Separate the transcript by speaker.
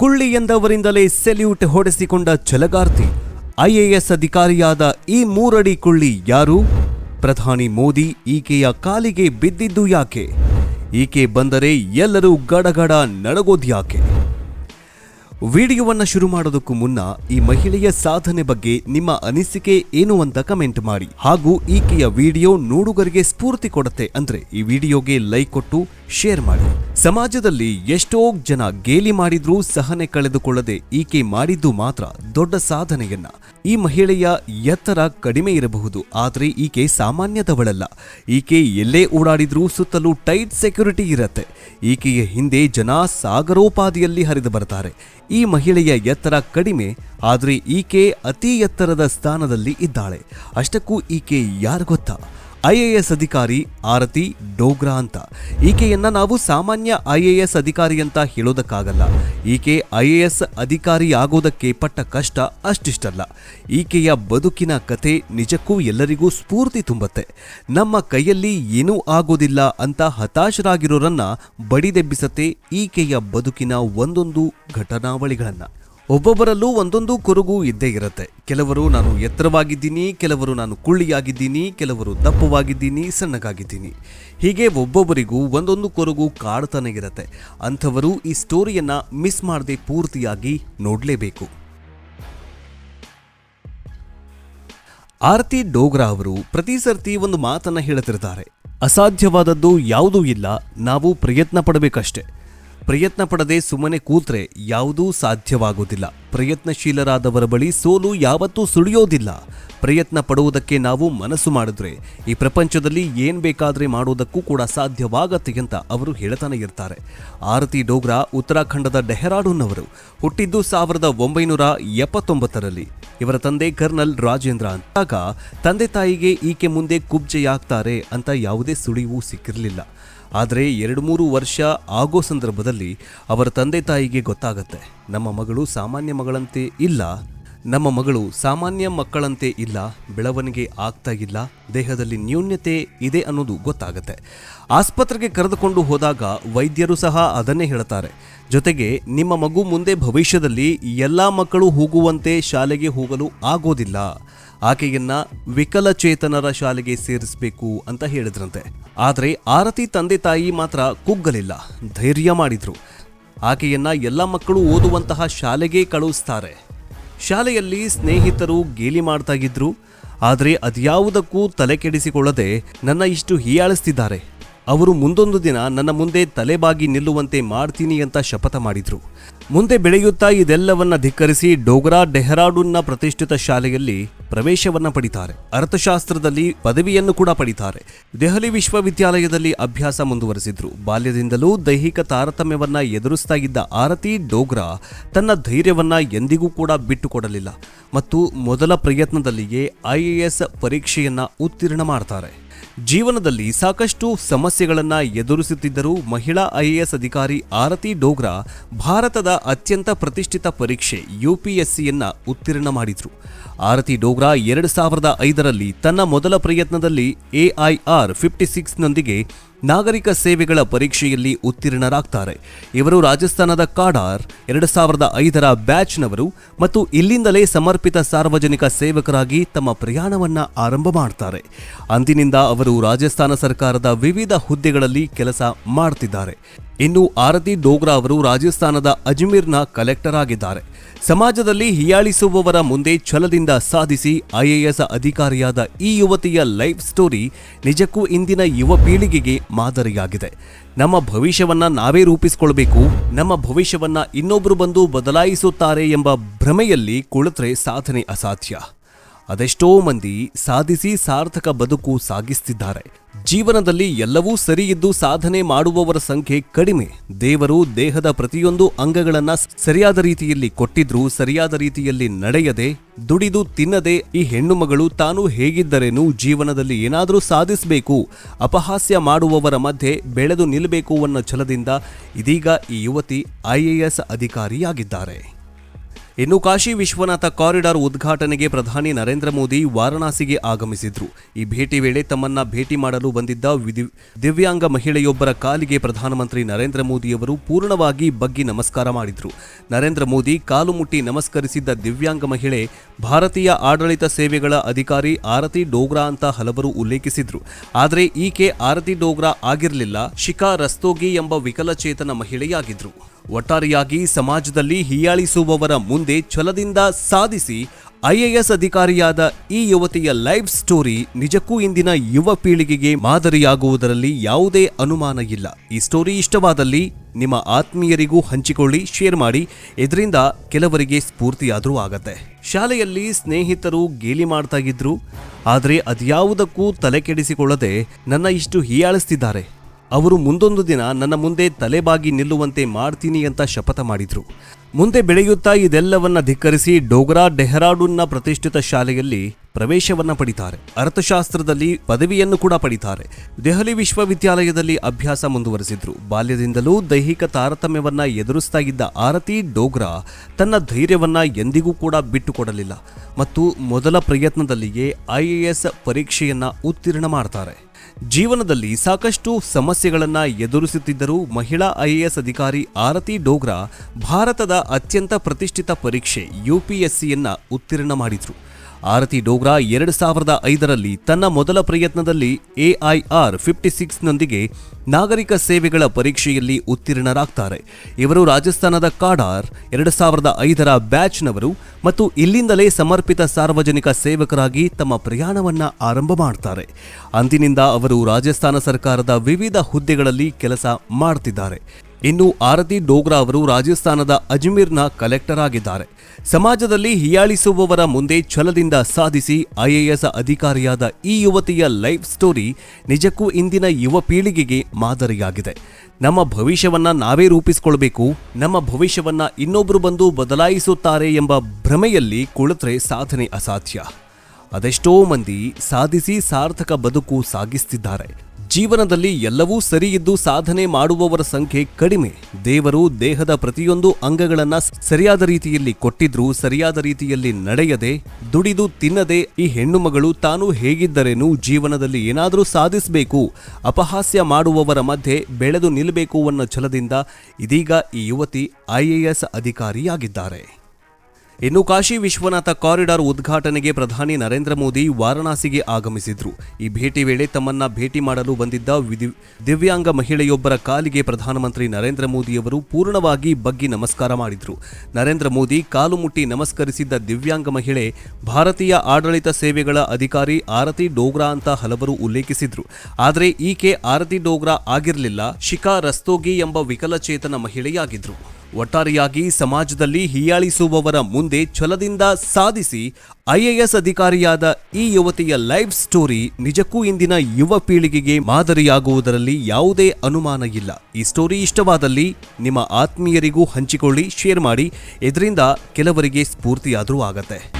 Speaker 1: ಕುಳ್ಳಿ ಎಂದವರಿಂದಲೇ salute ಹೊಡೆಸಿಕೊಂಡ ಛಲಗಾರ್ತಿ, IAS ಅಧಿಕಾರಿಯಾದ ಈ ಮೂರಡಿ ಕುಳ್ಳಿ ಯಾರು? ಪ್ರಧಾನಿ ಮೋದಿ ಈಕೆಯ ಕಾಲಿಗೆ ಬಿದ್ದಿದ್ದು ಯಾಕೆ? ಈಕೆ ಬಂದರೆ ಎಲ್ಲರೂ ಗಡಗಡ ನಡಗೋದ್ಯಾಕೆ? ವಿಡಿಯೋವನ್ನ ಶುರು ಮಾಡೋದಕ್ಕೂ ಮುನ್ನ ಈ ಮಹಿಳೆಯ ಸಾಧನೆ ಬಗ್ಗೆ ನಿಮ್ಮ ಅನಿಸಿಕೆ ಏನು ಅಂತ ಕಮೆಂಟ್ ಮಾಡಿ. ಹಾಗೂ ಈಕೆಯ ವಿಡಿಯೋ ನೋಡುಗರಿಗೆ ಸ್ಫೂರ್ತಿ ಕೊಡುತ್ತೆ ಅಂದ್ರೆ ಈ ವಿಡಿಯೋಗೆ ಲೈಕ್ ಕೊಟ್ಟು ಶೇರ್ ಮಾಡಿ. ಸಮಾಜದಲ್ಲಿ ಎಷ್ಟೋ ಜನ ಗೇಲಿ ಮಾಡಿದ್ರೂ ಸಹನೆ ಕಳೆದುಕೊಳ್ಳದೆ ಈಕೆ ಮಾಡಿದ್ದು ಮಾತ್ರ ದೊಡ್ಡ ಸಾಧನೆಯನ್ನ. ಈ ಮಹಿಳೆಯ ಎತ್ತರ ಕಡಿಮೆ ಇರಬಹುದು, ಆದರೆ ಈಕೆ ಸಾಮಾನ್ಯದವಳಲ್ಲ. ಈಕೆ ಎಲ್ಲೇ ಓಡಾಡಿದ್ರೂ ಸುತ್ತಲೂ ಟೈಟ್ ಸೆಕ್ಯೂರಿಟಿ ಇರತ್ತೆ. ಈಕೆಯ ಹಿಂದೆ ಜನ ಸಾಗರೋಪಾದಿಯಲ್ಲಿ ಹರಿದು ಬರ್ತಾರೆ. ಈ ಮಹಿಳೆಯ ಎತ್ತರ ಕಡಿಮೆ ಆದರೆ ಈಕೆ ಅತಿ ಎತ್ತರದ ಸ್ಥಾನದಲ್ಲಿ ಇದ್ದಾಳೆ. ಅಷ್ಟಕ್ಕೂ ಈಕೆ ಯಾರು ಗೊತ್ತಾ? ಐಎಎಸ್ ಅಧಿಕಾರಿ ಆರತಿ ಡೋಗ್ರಾ ಅಂತ. ಈಕೆಯನ್ನ ನಾವು ಸಾಮಾನ್ಯ ಐಎಎಸ್ ಅಧಿಕಾರಿ ಅಂತ ಹೇಳೋದಕ್ಕಾಗಲ್ಲ. ಈಕೆ ಐಎಎಸ್ ಅಧಿಕಾರಿ ಆಗೋದಕ್ಕೆ ಪಟ್ಟ ಕಷ್ಟ ಅಷ್ಟಿಷ್ಟಲ್ಲ. ಈಕೆಯ ಬದುಕಿನ ಕತೆ ನಿಜಕ್ಕೂ ಎಲ್ಲರಿಗೂ ಸ್ಫೂರ್ತಿ ತುಂಬತ್ತೆ. ನಮ್ಮ ಕೈಯಲ್ಲಿ ಏನೂ ಆಗೋದಿಲ್ಲ ಅಂತ ಹತಾಶರಾಗಿರೋರನ್ನ ಬಡಿದೆಬ್ಬಿಸತ್ತೆ ಈಕೆಯ ಬದುಕಿನ ಒಂದೊಂದು ಘಟನಾವಳಿಗಳನ್ನ. ಒಬ್ಬೊಬ್ಬರಲ್ಲೂ ಒಂದೊಂದು ಕೊರಗು ಇದ್ದೇ ಇರುತ್ತೆ. ಕೆಲವರು ನಾನು ಎತ್ತರವಾಗಿದ್ದೀನಿ, ಕೆಲವರು ನಾನು ಕುಳ್ಳಿಯಾಗಿದ್ದೀನಿ, ಕೆಲವರು ದಪ್ಪವಾಗಿದ್ದೀನಿ, ಸಣ್ಣಗಾಗಿದ್ದೀನಿ. ಹೀಗೆ ಒಬ್ಬೊಬ್ಬರಿಗೂ ಒಂದೊಂದು ಕೊರಗು ಕಾಡ್ತಾನೆ ಇರುತ್ತೆ. ಅಂಥವರು ಈ ಸ್ಟೋರಿಯನ್ನ ಮಿಸ್ ಮಾಡದೆ ಪೂರ್ತಿಯಾಗಿ ನೋಡಲೇಬೇಕು. ಆರತಿ ಡೋಗ್ರಾ ಅವರು ಪ್ರತಿ ಸರ್ತಿ ಒಂದು ಮಾತನ್ನ ಹೇಳುತ್ತಿರ್ತಾರೆ ಅಸಾಧ್ಯವಾದದ್ದು ಯಾವುದೂ ಇಲ್ಲ, ನಾವು ಪ್ರಯತ್ನ ಪಡಬೇಕಷ್ಟೆ. ಪ್ರಯತ್ನ ಪಡದೆ ಸುಮ್ಮನೆ ಕೂತ್ರೆ ಯಾವುದೂ ಸಾಧ್ಯವಾಗುವುದಿಲ್ಲ. ಪ್ರಯತ್ನಶೀಲರಾದವರ ಬಳಿ ಸೋಲು ಯಾವತ್ತೂ ಸುಳಿಯೋದಿಲ್ಲ. ಪ್ರಯತ್ನ ಪಡುವುದಕ್ಕೆ ನಾವು ಮನಸ್ಸು ಮಾಡಿದ್ರೆ, ಈ ಪ್ರಪಂಚದಲ್ಲಿ ಏನ್ ಬೇಕಾದ್ರೆ ಮಾಡೋದಕ್ಕೂ ಕೂಡ ಸಾಧ್ಯವಾಗತ್ತೆ ಅಂತ ಅವರು ಹೇಳ್ತಾನೆ ಇರ್ತಾರೆ. ಆರತಿ ಡೋಗ್ರಾ, ಉತ್ತರಾಖಂಡದ ಡೆಹರಾಡೂನ್ ಅವರು ಹುಟ್ಟಿದ್ದು ಸಾವಿರದ ಒಂಬೈನೂರ ಎಪ್ಪತ್ತೊಂಬತ್ತರಲ್ಲಿ. ಇವರ ತಂದೆ ಕರ್ನಲ್ ರಾಜೇಂದ್ರ ಅಂತಾಗ ತಂದೆ ತಾಯಿಗೆ ಈಕೆ ಮುಂದೆ ಕುಬ್ಜೆಯಾಗ್ತಾರೆ ಅಂತ ಯಾವುದೇ ಸುಳಿವು ಸಿಕ್ಕಿರಲಿಲ್ಲ. ಆದರೆ ಎರಡು ಮೂರು ವರ್ಷ ಆಗೋ ಸಂದರ್ಭದಲ್ಲಿ ಅವರ ತಂದೆ ತಾಯಿಗೆ ಗೊತ್ತಾಗತ್ತೆ. ನಮ್ಮ ಮಗಳು ಸಾಮಾನ್ಯ ಮಗಳಂತೆ ಇಲ್ಲ. ನಮ್ಮ ಮಗಳು ಸಾಮಾನ್ಯ ಮಕ್ಕಳಂತೆ ಇಲ್ಲ. ಬೆಳವಣಿಗೆ ಆಗ್ತಾ ಇಲ್ಲ. ದೇಹದಲ್ಲಿ ನ್ಯೂನ್ಯತೆ ಇದೆ ಅನ್ನೋದು ಗೊತ್ತಾಗುತ್ತೆ. ಆಸ್ಪತ್ರೆಗೆ ಕರೆದುಕೊಂಡು ಹೋದಾಗ ವೈದ್ಯರು ಸಹ ಅದನ್ನೇ ಹೇಳ್ತಾರೆ. ಜೊತೆಗೆ ನಿಮ್ಮ ಮಗು ಮುಂದೆ ಭವಿಷ್ಯದಲ್ಲಿ ಎಲ್ಲ ಮಕ್ಕಳು ಹೋಗುವಂತೆ ಶಾಲೆಗೆ ಹೋಗಲು ಆಗೋದಿಲ್ಲ. ಆಕೆಯನ್ನ ವಿಕಲಚೇತನರ ಶಾಲೆಗೆ ಸೇರಿಸಬೇಕು ಅಂತ ಹೇಳಿದ್ರಂತೆ. ಆದರೆ ಆರತಿ ತಂದೆ ತಾಯಿ ಮಾತ್ರ ಕುಗ್ಗಲಿಲ್ಲ. ಧೈರ್ಯ ಮಾಡಿದ್ರು. ಆಕೆಯನ್ನ ಎಲ್ಲ ಮಕ್ಕಳು ಓದುವಂತಹ ಶಾಲೆಗೆ ಕಳುಹಿಸ್ತಾರೆ. ಶಾಲೆಯಲ್ಲಿ ಸ್ನೇಹಿತರು ಗೇಲಿ ಮಾಡ್ತಾ ಇದ್ರು, ಆದರೆ ಅದ್ಯಾವುದಕ್ಕೂ ತಲೆ ಕೆಡಿಸಿಕೊಳ್ಳದೆ ನನ್ನ ಇಷ್ಟು ಹೀಯಾಳಿಸ್ತಿದ್ದಾರೆ. ಅವರು ಮುಂದೊಂದು ದಿನ ನನ್ನ ಮುಂದೆ ತಲೆಬಾಗಿ ನಿಲ್ಲುವಂತೆ ಮಾಡ್ತೀನಿ ಅಂತ ಶಪಥ ಮಾಡಿದ್ರು. ಮುಂದೆ ಬೆಳೆಯುತ್ತಾ ಇದೆಲ್ಲವನ್ನ ಧಿಕ್ಕರಿಸಿ ಡೋಗ್ರಾ ಡೆಹರಾಡೂನ್ನ ಪ್ರತಿಷ್ಠಿತ ಶಾಲೆಯಲ್ಲಿ ಪ್ರವೇಶವನ್ನ ಪಡಿತಾರೆ. ಅರ್ಥಶಾಸ್ತ್ರದಲ್ಲಿ ಪದವಿಯನ್ನು ಕೂಡ ಪಡಿತಾರೆ. ದೆಹಲಿ ವಿಶ್ವವಿದ್ಯಾಲಯದಲ್ಲಿ ಅಭ್ಯಾಸ ಮುಂದುವರೆಸಿದ್ರು. ಬಾಲ್ಯದಿಂದಲೂ ದೈಹಿಕ ತಾರತಮ್ಯವನ್ನ ಎದುರಿಸ್ತಾ ಇದ್ದ ಆರತಿ ಡೋಗ್ರಾ ತನ್ನ ಧೈರ್ಯವನ್ನ ಎಂದಿಗೂ ಕೂಡ ಬಿಟ್ಟುಕೊಡಲಿಲ್ಲ. ಮತ್ತು ಮೊದಲ ಪ್ರಯತ್ನದಲ್ಲಿಯೇ ಐಎಎಸ್ ಪರೀಕ್ಷೆಯನ್ನ ಉತ್ತೀರ್ಣ ಮಾಡ್ತಾರೆ. ಜೀವನದಲ್ಲಿ ಸಾಕಷ್ಟು ಸಮಸ್ಯೆಗಳನ್ನು ಎದುರಿಸುತ್ತಿದ್ದರೂ ಮಹಿಳಾ ಐಎಎಸ್ ಅಧಿಕಾರಿ ಆರತಿ ಡೋಗ್ರಾ ಭಾರತದ ಅತ್ಯಂತ ಪ್ರತಿಷ್ಠಿತ ಪರೀಕ್ಷೆ ಯುಪಿಎಸ್ಸಿಯನ್ನು ಉತ್ತೀರ್ಣ ಮಾಡಿದ್ರು. ಆರತಿ ಡೋಗ್ರಾ ಎರಡು ಸಾವಿರದ ಐದರಲ್ಲಿ ತನ್ನ ಮೊದಲ ಪ್ರಯತ್ನದಲ್ಲಿ ಎಐಆರ್ ಫಿಫ್ಟಿ ಸಿಕ್ಸ್ನೊಂದಿಗೆ ನಾಗರಿಕ ಸೇವೆಗಳ ಪರೀಕ್ಷೆಯಲ್ಲಿ ಉತ್ತೀರ್ಣರಾಗ್ತಾರೆ. ಇವರು ರಾಜಸ್ಥಾನದ ಕಾಡಾರ್ ಎರಡು ಸಾವಿರದ ಐದರ ಬ್ಯಾಚ್ನವರು ಮತ್ತು ಇಲ್ಲಿಂದಲೇ ಸಮರ್ಪಿತ ಸಾರ್ವಜನಿಕ ಸೇವಕರಾಗಿ ತಮ್ಮ ಪ್ರಯಾಣವನ್ನು ಆರಂಭ ಮಾಡ್ತಾರೆ. ಅಂದಿನಿಂದ ಅವರು ರಾಜಸ್ಥಾನ ಸರ್ಕಾರದ ವಿವಿಧ ಹುದ್ದೆಗಳಲ್ಲಿ ಕೆಲಸ ಮಾಡ್ತಿದ್ದಾರೆ. ಇನ್ನು ಆರತಿ ಡೋಗ್ರಾ ಅವರು ರಾಜಸ್ಥಾನದ ಅಜ್ಮೀರ್ನ ಕಲೆಕ್ಟರ್ ಆಗಿದ್ದಾರೆ. ಸಮಾಜದಲ್ಲಿ ಹೀಯಾಳಿಸುವವರ ಮುಂದೆ ಛಲದಿಂದ ಸಾಧಿಸಿ ಐಎಎಸ್ ಅಧಿಕಾರಿಯಾದ ಈ ಯುವತಿಯ ಲೈಫ್ ಸ್ಟೋರಿ ನಿಜಕ್ಕೂ ಇಂದಿನ ಯುವ ಪೀಳಿಗೆಗೆ ಮಾದರಿಯಾಗಿದೆ. ನಮ್ಮ ಭವಿಷ್ಯವನ್ನ ನಾವೇ ರೂಪಿಸಿಕೊಳ್ಬೇಕು, ನಮ್ಮ ಭವಿಷ್ಯವನ್ನ ಇನ್ನೊಬ್ಬರು ಬಂದು ಬದಲಾಯಿಸುತ್ತಾರೆ ಎಂಬ ಭ್ರಮೆಯಲ್ಲಿ ಕುಳಿತರೆ ಸಾಧನೆ ಅಸಾಧ್ಯ. ಅದೆಷ್ಟೋ ಮಂದಿ ಸಾಧಿಸಿ ಸಾರ್ಥಕ ಬದುಕು ಸಾಗಿಸ್ತಿದ್ದಾರೆ. ಜೀವನದಲ್ಲಿ ಎಲ್ಲವೂ ಸರಿಯಿದ್ದು ಸಾಧನೆ ಮಾಡುವವರ ಸಂಖ್ಯೆ ಕಡಿಮೆ. ದೇವರು ದೇಹದ ಪ್ರತಿಯೊಂದು ಅಂಗಗಳನ್ನ ಸರಿಯಾದ ರೀತಿಯಲ್ಲಿ ಕೊಟ್ಟಿದ್ರೂ ಸರಿಯಾದ ರೀತಿಯಲ್ಲಿ ನಡೆಯದೆ, ದುಡಿದು ತಿನ್ನದೆ ಈ ಹೆಣ್ಣು ಮಗಳು ತಾನು ಹೇಗಿದ್ದರೇನು ಜೀವನದಲ್ಲಿ ಏನಾದರೂ ಸಾಧಿಸಬೇಕು, ಅಪಹಾಸ್ಯ ಮಾಡುವವರ ಮಧ್ಯೆ ಬೆಳೆದು ನಿಲ್ಲಬೇಕು ಅನ್ನೋ ಛಲದಿಂದ ಇದೀಗ ಈ ಯುವತಿ ಐಎಎಸ್ ಅಧಿಕಾರಿಯಾಗಿದ್ದಾರೆ. ಇನ್ನು ಕಾಶಿ ವಿಶ್ವನಾಥ ಕಾರಿಡಾರ್ ಉದ್ಘಾಟನೆಗೆ ಪ್ರಧಾನಿ ನರೇಂದ್ರ ಮೋದಿ ವಾರಣಾಸಿಗೆ ಆಗಮಿಸಿದ್ರು. ಈ ಭೇಟಿ ವೇಳೆ ತಮ್ಮನ್ನ ಭೇಟಿ ಮಾಡಲು ಬಂದಿದ್ದ ದಿವ್ಯಾಂಗ ಮಹಿಳೆಯೊಬ್ಬರ ಕಾಲಿಗೆ ಪ್ರಧಾನಮಂತ್ರಿ ನರೇಂದ್ರ ಮೋದಿಯವರು ಪೂರ್ಣವಾಗಿ ಬಗ್ಗಿ ನಮಸ್ಕಾರ ಮಾಡಿದ್ರು. ನರೇಂದ್ರ ಮೋದಿ ಕಾಲು ಮುಟ್ಟಿ ನಮಸ್ಕರಿಸಿದ್ದ ದಿವ್ಯಾಂಗ ಮಹಿಳೆ ಭಾರತೀಯ ಆಡಳಿತ ಸೇವೆಗಳ ಅಧಿಕಾರಿ ಆರತಿ ಡೋಗ್ರಾ ಅಂತ ಹಲವರು ಉಲ್ಲೇಖಿಸಿದ್ರು. ಆದರೆ ಈಕೆ ಆರತಿ ಡೋಗ್ರಾ ಆಗಿರಲಿಲ್ಲ, ಶಿಖಾ ರಸ್ತೋಗಿ ಎಂಬ ವಿಕಲಚೇತನ ಮಹಿಳೆಯಾಗಿದ್ರು. ಒಟ್ಟಾರೆಯಾಗಿ ಸಮಾಜದಲ್ಲಿ ಹೀಯಾಳಿಸುವವರ ಮುಂದೆ ಛಲದಿಂದ ಸಾಧಿಸಿ ಐಎಎಸ್ ಅಧಿಕಾರಿಯಾದ ಈ ಯುವತಿಯ ಲೈಫ್ ಸ್ಟೋರಿ ನಿಜಕ್ಕೂ ಇಂದಿನ ಯುವ ಪೀಳಿಗೆಗೆ ಮಾದರಿಯಾಗುವುದರಲ್ಲಿ ಯಾವುದೇ ಅನುಮಾನ ಇಲ್ಲ. ಈ ಸ್ಟೋರಿ ಇಷ್ಟವಾದಲ್ಲಿ ನಿಮ್ಮ ಆತ್ಮೀಯರಿಗೂ ಹಂಚಿಕೊಳ್ಳಿ, ಶೇರ್ ಮಾಡಿ. ಇದರಿಂದ ಕೆಲವರಿಗೆ ಸ್ಫೂರ್ತಿಯಾದರೂ ಆಗತ್ತೆ. ಶಾಲೆಯಲ್ಲಿ ಸ್ನೇಹಿತರು ಗೇಲಿ ಮಾಡ್ತಾ ಇದ್ರು. ಆದರೆ ಅದ್ಯಾವುದಕ್ಕೂ ತಲೆ ಕೆಡಿಸಿಕೊಳ್ಳದೆ ನನ್ನ ಇಷ್ಟು ಹೀಯಾಳಿಸ್ತಿದ್ದಾರೆ. ಅವರು ಮುಂದೊಂದು ದಿನ ನನ್ನ ಮುಂದೆ ತಲೆಬಾಗಿ ನಿಲ್ಲುವಂತೆ ಮಾಡ್ತೀನಿ ಅಂತ ಶಪಥ ಮಾಡಿದರು. ಮುಂದೆ ಬೆಳೆಯುತ್ತಾ ಇದೆಲ್ಲವನ್ನ ಧಿಕ್ಕರಿಸಿ ಡೋಗ್ರಾ ಡೆಹ್ರಾಡೂನ್ನ ಪ್ರತಿಷ್ಠಿತ ಶಾಲೆಯಲ್ಲಿ ಪ್ರವೇಶವನ್ನ ಪಡಿತಾರೆ. ಅರ್ಥಶಾಸ್ತ್ರದಲ್ಲಿ ಪದವಿಯನ್ನು ಕೂಡ ಪಡಿತಾರೆ. ದೆಹಲಿ ವಿಶ್ವವಿದ್ಯಾಲಯದಲ್ಲಿ ಅಭ್ಯಾಸ ಮುಂದುವರೆಸಿದ್ರು. ಬಾಲ್ಯದಿಂದಲೂ ದೈಹಿಕ ತಾರತಮ್ಯವನ್ನ ಎದುರಿಸ್ತಾ ಇದ್ದ ಆರತಿ ಡೋಗ್ರಾ ತನ್ನ ಧೈರ್ಯವನ್ನ ಎಂದಿಗೂ ಕೂಡ ಬಿಟ್ಟುಕೊಡಲಿಲ್ಲ. ಮತ್ತು ಮೊದಲ ಪ್ರಯತ್ನದಲ್ಲಿಯೇ ಐಎಎಸ್ ಪರೀಕ್ಷೆಯನ್ನ ಉತ್ತೀರ್ಣ ಮಾಡ್ತಾರೆ. ಜೀವನದಲ್ಲಿ ಸಾಕಷ್ಟು ಸಮಸ್ಯೆಗಳನ್ನ ಎದುರಿಸುತ್ತಿದ್ದರೂ ಮಹಿಳಾ ಐಎಎಸ್ ಅಧಿಕಾರಿ ಆರತಿ ಡೋಗ್ರಾ ಭಾರತದ ಅತ್ಯಂತ ಪ್ರತಿಷ್ಠಿತ ಪರೀಕ್ಷೆ ಯುಪಿಎಸ್ಸಿಯನ್ನ ಉತ್ತೀರ್ಣ ಮಾಡಿದ್ರು. ಆರತಿ ಡೋಗ್ರಾ ಎರಡು ಸಾವಿರದ ಐದರಲ್ಲಿ ತನ್ನ ಮೊದಲ ಪ್ರಯತ್ನದಲ್ಲಿ ಎಐಆರ್ ಫಿಫ್ಟಿ ಸಿಕ್ಸ್ನೊಂದಿಗೆ ನಾಗರಿಕ ಸೇವೆಗಳ ಪರೀಕ್ಷೆಯಲ್ಲಿ ಉತ್ತೀರ್ಣರಾಗ್ತಾರೆ. ಇವರು ರಾಜಸ್ಥಾನದ ಕಾಡಾರ್ ಎರಡು ಸಾವಿರದ ಐದರ ಬ್ಯಾಚ್ನವರು ಮತ್ತು ಇಲ್ಲಿಂದಲೇ ಸಮರ್ಪಿತ ಸಾರ್ವಜನಿಕ ಸೇವಕರಾಗಿ ತಮ್ಮ ಪ್ರಯಾಣವನ್ನು ಆರಂಭ ಮಾಡ್ತಾರೆ. ಅಂದಿನಿಂದ ಅವರು ರಾಜಸ್ಥಾನ ಸರ್ಕಾರದ ವಿವಿಧ ಹುದ್ದೆಗಳಲ್ಲಿ ಕೆಲಸ ಮಾಡ್ತಿದ್ದಾರೆ. ಇನ್ನು ಆರತಿ ಡೋಗ್ರಾ ಅವರು ರಾಜಸ್ಥಾನದ ಅಜ್ಮೀರ್ನ ಕಲೆಕ್ಟರ್ ಆಗಿದ್ದಾರೆ. ಸಮಾಜದಲ್ಲಿ ಹೀಯಾಳಿಸುವವರ ಮುಂದೆ ಛಲದಿಂದ ಸಾಧಿಸಿ ಐಎಎಸ್ ಅಧಿಕಾರಿಯಾದ ಈ ಯುವತಿಯ ಲೈಫ್ ಸ್ಟೋರಿ ನಿಜಕ್ಕೂ ಇಂದಿನ ಯುವ ಪೀಳಿಗೆಗೆ ಮಾದರಿಯಾಗಿದೆ. ನಮ್ಮ ಭವಿಷ್ಯವನ್ನ ನಾವೇ ರೂಪಿಸಿಕೊಳ್ಬೇಕು, ನಮ್ಮ ಭವಿಷ್ಯವನ್ನ ಇನ್ನೊಬ್ಬರು ಬಂದು ಬದಲಾಯಿಸುತ್ತಾರೆ ಎಂಬ ಭ್ರಮೆಯಲ್ಲಿ ಕುಳಿತರೆ ಸಾಧನೆ ಅಸಾಧ್ಯ. ಅದೆಷ್ಟೋ ಮಂದಿ ಸಾಧಿಸಿ ಸಾರ್ಥಕ ಬದುಕು ಸಾಗಿಸ್ತಿದ್ದಾರೆ. ಜೀವನದಲ್ಲಿ ಎಲ್ಲವೂ ಸರಿಯಿದ್ದು ಸಾಧನೆ ಮಾಡುವವರ ಸಂಖ್ಯೆ ಕಡಿಮೆ. ದೇವರು ದೇಹದ ಪ್ರತಿಯೊಂದು ಅಂಗಗಳನ್ನ ಸರಿಯಾದ ರೀತಿಯಲ್ಲಿ ಕೊಟ್ಟಿದ್ರೂ ಸರಿಯಾದ ರೀತಿಯಲ್ಲಿ ನಡೆಯದೆ, ದುಡಿದು ತಿನ್ನದೆ ಈ ಹೆಣ್ಣುಮಗಳು ತಾನು ಹೇಗಿದ್ದರೇನು ಜೀವನದಲ್ಲಿ ಏನಾದರೂ ಸಾಧಿಸಬೇಕು, ಅಪಹಾಸ್ಯ ಮಾಡುವವರ ಮಧ್ಯೆ ಬೆಳೆದು ನಿಲ್ಲಬೇಕು ಅನ್ನೋ ಛಲದಿಂದ ಇದೀಗ ಈ ಯುವತಿ ಐಎಎಸ್ ಅಧಿಕಾರಿಯಾಗಿದ್ದಾರೆ. ಇನ್ನು ಕಾಶಿ ವಿಶ್ವನಾಥ ಕಾರಿಡಾರ್ ಉದ್ಘಾಟನೆಗೆ ಪ್ರಧಾನಿ ನರೇಂದ್ರ ಮೋದಿ ವಾರಣಾಸಿಗೆ ಆಗಮಿಸಿದ್ರು. ಈ ಭೇಟಿ ವೇಳೆ ತಮ್ಮನ್ನ ಭೇಟಿ ಮಾಡಲು ಬಂದಿದ್ದ ದಿವ್ಯಾಂಗ ಮಹಿಳೆಯೊಬ್ಬರ ಕಾಲಿಗೆ ಪ್ರಧಾನಮಂತ್ರಿ ನರೇಂದ್ರ ಮೋದಿಯವರು ಪೂರ್ಣವಾಗಿ ಬಗ್ಗಿ ನಮಸ್ಕಾರ ಮಾಡಿದ್ರು. ನರೇಂದ್ರ ಮೋದಿ ಕಾಲು ಮುಟ್ಟಿ ನಮಸ್ಕರಿಸಿದ್ದ ದಿವ್ಯಾಂಗ ಮಹಿಳೆ ಭಾರತೀಯ ಆಡಳಿತ ಸೇವೆಗಳ ಅಧಿಕಾರಿ ಆರತಿ ಡೋಗ್ರಾ ಅಂತ ಹಲವರು ಉಲ್ಲೇಖಿಸಿದ್ರು. ಆದರೆ ಈಕೆ ಆರತಿ ಡೋಗ್ರಾ ಆಗಿರಲಿಲ್ಲ, ಶಿಖಾ ರಸ್ತೋಗಿ ಎಂಬ ವಿಕಲಚೇತನ ಮಹಿಳೆಯಾಗಿದ್ರು. ಒಟ್ಟಾರೆಯಾಗಿ ಸಮಾಜದಲ್ಲಿ ಹೀಯಾಳಿಸುವವರ ಮುಂದೆ ಛಲದಿಂದ ಸಾಧಿಸಿ ಐಎಎಸ್ ಅಧಿಕಾರಿಯಾದ ಈ ಯುವತಿಯ ಲೈಫ್ ಸ್ಟೋರಿ ನಿಜಕ್ಕೂ ಇಂದಿನ ಯುವ ಪೀಳಿಗೆಗೆ ಮಾದರಿಯಾಗುವುದರಲ್ಲಿ ಯಾವುದೇ ಅನುಮಾನ ಇಲ್ಲ. ಈ ಸ್ಟೋರಿ ಇಷ್ಟವಾದಲ್ಲಿ ನಿಮ್ಮ ಆತ್ಮೀಯರಿಗೂ ಹಂಚಿಕೊಳ್ಳಿ, ಶೇರ್ ಮಾಡಿ. ಇದರಿಂದ ಕೆಲವರಿಗೆ ಸ್ಫೂರ್ತಿಯಾದರೂ ಆಗತ್ತೆ.